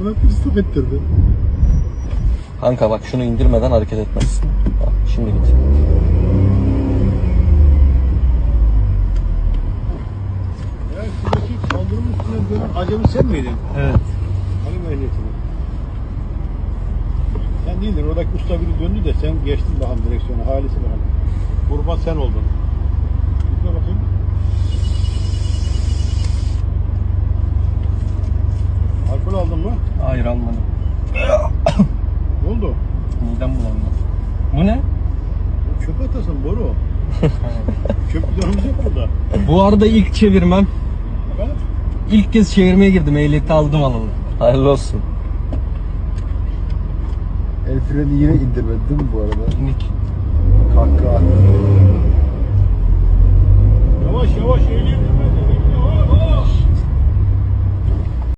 Buna bir stop ettirdi. Kanka bak şunu indirmeden hareket etmezsin. Bak şimdi git. Ya şuradaki kaldırım üstüne dönen acemi sen miydin? Evet. Halim ehliyetini. Sen değildin. Oradaki usta biri döndü de sen geçtin bakalım direksiyonu. Halisi bakalım. Kurban sen oldun. Aldın mı? Hayır almadım. Ne oldu? Midem bulandı. Bu ne? Bu Çöp atasın boru. Çöp bidonumuz yok burada. Bu arada ilk çevirmem. Efendim? İlk kez çevirmeye girdim. Ehliyeti aldım alalı. Hayırlı olsun. El freni yine indirmedi değil mi bu arada? Minik. Kahkaha.